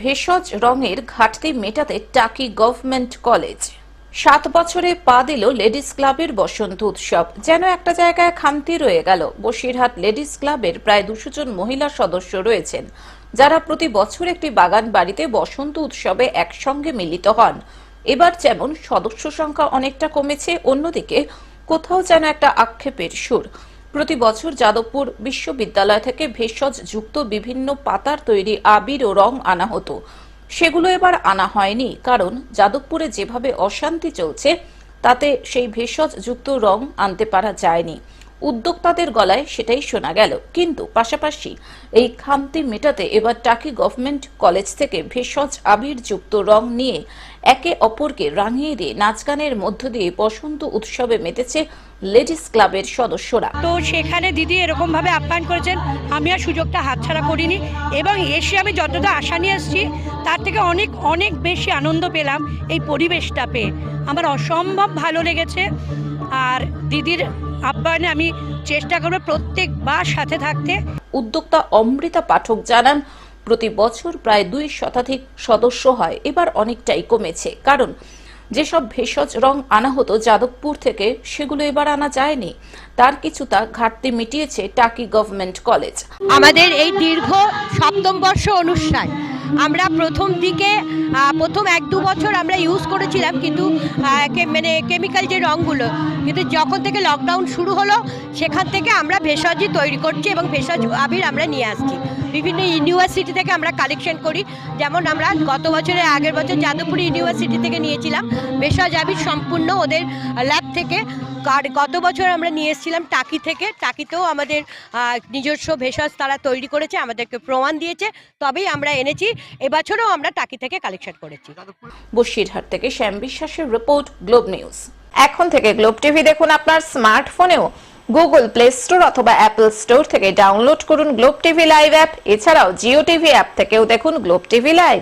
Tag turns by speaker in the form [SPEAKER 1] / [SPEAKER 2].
[SPEAKER 1] ভেষজ রঙের ঘাটতি মেটাতে টাকি গভর্নমেন্ট কলেজ। সাত বছরে পা দিল লেডিস ক্লাবের বসন্ত উৎসব। যেন একটা জায়গায় খামতি রয়ে গেল। বসিরহাট লেডিস ক্লাবের প্রায় দুশো জন মহিলা সদস্য রয়েছেন, যারা প্রতি বছর একটি বাগান বাড়িতে বসন্ত উৎসবে একসঙ্গে মিলিত হন। এবার যেমন সদস্য সংখ্যা অনেকটা কমেছে, অন্যদিকে কোথাও যেন একটা আক্ষেপের সুর। প্রতি বছর যাদবপুর বিশ্ববিদ্যালয় থেকে ভেষজ যুক্ত বিভিন্ন পাতার তৈরি আবির ও রং আনা হতো। সেগুলো এবার আনা হয়নি, কারণ যাদবপুরে যেভাবে অশান্তি চলছে, তাতে সেই ভেষজ যুক্ত রং আনতে পারা যায়নি। উদ্যোক্তাদের গলায় সেটাই শোনা গেল। কিন্তু পাশাপাশি এই খামতি মেটাতে এবার টাকি গভর্নমেন্ট কলেজ থেকে ভেষজ আবির যুক্ত রং নিয়ে একে অপরকে রাঙিয়ে দিয়ে নাচ গানের মধ্য দিয়ে বসন্ত উৎসবে মেতেছে লেডিস ক্লাবের সদস্যরা।
[SPEAKER 2] তো সেখানে দিদি এরকমভাবে আপ্যায়ন করেছেন, আমি আর সুযোগটা হাতছাড়া করিনি এবং এসে আমি যতটা আশা নিয়ে এসেছি, তার থেকে অনেক অনেক বেশি আনন্দ পেলাম এই পরিবেশটা পেয়ে। আমার অসম্ভব ভালো লেগেছে আর দিদির আপ্যায়নে আমি চেষ্টা করব প্রত্যেকবার সাথে থাকতে।
[SPEAKER 1] উদ্যোক্তা অমৃতা পাঠক জানান প্রতি বছর প্রায় দুই শতাধিক সদস্য হয়। এবার অনেকটাই কমেছে। কারণ যেসব ভেষজ রং আনা হতো যাদবপুর থেকে সেগুলো এবার আনা যায়নি। তার কিছুটা ঘাটতি মিটিয়েছে টাকি গভর্নমেন্ট কলেজ।
[SPEAKER 3] আমাদের এই দীর্ঘ সপ্তম বর্ষ অনুষ্ঠান। আমরা প্রথম দিকে প্রথম এক দু বছর আমরা ইউজ করেছিলাম কিন্তু মানে কেমিক্যাল যে রঙগুলো, কিন্তু যখন থেকে লকডাউন শুরু হলো, সেখান থেকে আমরা ভেষজই তৈরি করছি এবং ভেষজ আবির আমরা নিয়ে আসছি। বিভিন্ন ইউনিভার্সিটি থেকে আমরা কালেকশন করি। যেমন আমরা গত বছরের আগের বছর যাদবপুর ইউনিভার্সিটি থেকে নিয়েছিলাম। ভেষজ আবির সম্পূর্ণ ওদের ল্যাব থেকে আর গত বছর আমরা নিয়ে এসেছিলাম টাকি থেকে। টাকিতেও আমাদের নিজস্ব ভেষজ তারা তৈরি করেছে, আমাদেরকে প্রমাণ দিয়েছে। তবেই আমরা এনেছি, এবছরও আমরা টাকি থেকে কালেকশন করেছি।
[SPEAKER 1] বসিরহাট থেকে শ্যাম বিশ্বাসের রিপোর্ট, গ্লোব নিউজ। এখন থেকে গ্লোব টিভি দেখুন আপনার স্মার্টফোনেও। গুগল প্লে স্টোর অথবা অ্যাপল স্টোর থেকে ডাউনলোড করুন গ্লোব টিভি লাইভ অ্যাপ। এছাড়াও জিও টিভি অ্যাপ থেকেও দেখুন গ্লোব টিভি লাইভ।